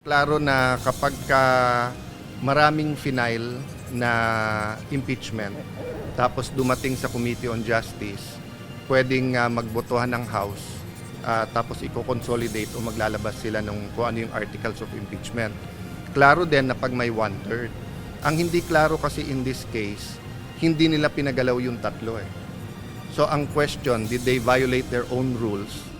Klaro na kapag ka maraming final na impeachment, tapos dumating sa Committee on Justice, pwedeng ah, magbotohan ng House, ah, tapos i-consolidate o maglalabas sila ng kung ano yung articles of impeachment. Klaro din na pag may one-third. Ang hindi klaro kasi in this case, hindi nila pinagalaw yung tatlo eh. So ang question, did they violate their own rules?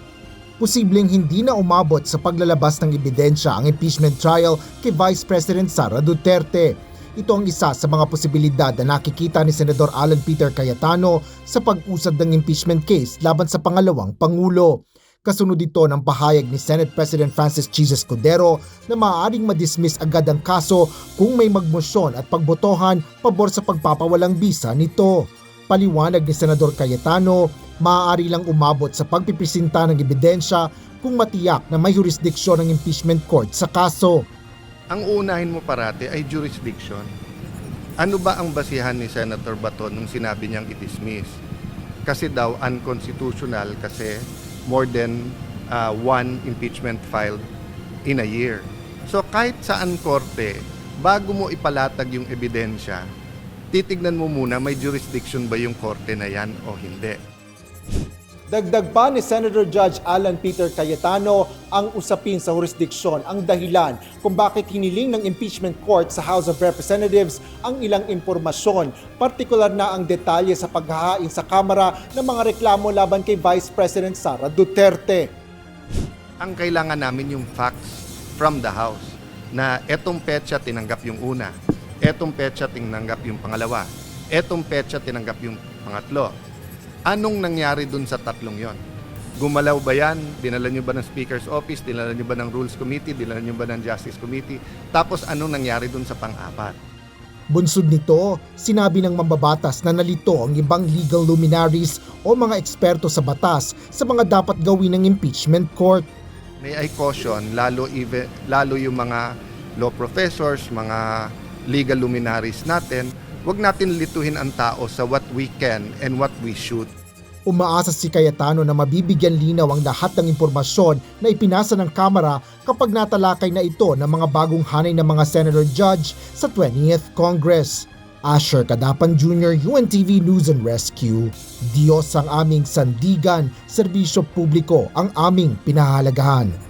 Posibleng hindi na umabot sa paglalabas ng ebidensya ang impeachment trial kay Vice President Sara Duterte. Ito ang isa sa mga posibilidad na nakikita ni Senador Alan Peter Cayetano sa pag-usad ng impeachment case laban sa pangalawang Pangulo. Kasunod ito ng pahayag ni Senate President Francis Jesus Cordero na maaaring madismiss agad ang kaso kung may magmosyon at pagbotohan pabor sa pagpapawalang bisa nito. Paliwanag ni Senador Cayetano, maaari lang umabot sa pagpipresinta ng ebidensya kung matiyak na may jurisdiksyon ng impeachment court sa kaso. ang unahin mo parati ay jurisdiction. Ano ba ang basihan ni Senator Baton nung sinabi niyang i-dismiss? Kasi daw unconstitutional kasi more than uh, one impeachment filed in a year. So kahit saan korte, bago mo ipalatag yung ebidensya, titignan mo muna may jurisdiction ba yung korte na yan o hindi. Dagdag pa ni Senator Judge Alan Peter Cayetano ang usapin sa jurisdiksyon ang dahilan kung bakit hiniling ng impeachment court sa House of Representatives ang ilang impormasyon, partikular na ang detalye sa paghahain sa Kamara ng mga reklamo laban kay Vice President Sara Duterte. ang kailangan namin yung facts from the House na etong petsa tinanggap yung una, etong petsa tinanggap yung pangalawa, etong petsa tinanggap yung pangatlo. Anong nangyari dun sa tatlong yon? Gumalaw ba yan? Dinala nyo ba ng Speaker's Office? Dinala nyo ba ng Rules Committee? Dinala nyo ba ng Justice Committee? Tapos anong nangyari dun sa pang-apat? Bunsod nito, sinabi ng mambabatas na nalito ang ibang legal luminaries o mga eksperto sa batas sa mga dapat gawin ng impeachment court. May I caution, lalo, even, lalo yung mga law professors, mga legal luminaries natin, wag natin lituhin ang tao sa what we can and what we should. Umaasa si Cayetano na mabibigyan linaw ang lahat ng impormasyon na ipinasa ng Kamara kapag natalakay na ito ng mga bagong hanay ng mga Senator Judge sa 20th Congress. Asher Kadapan Jr., UNTV News and Rescue. Diyos ang aming sandigan, serbisyo publiko ang aming pinahalagahan.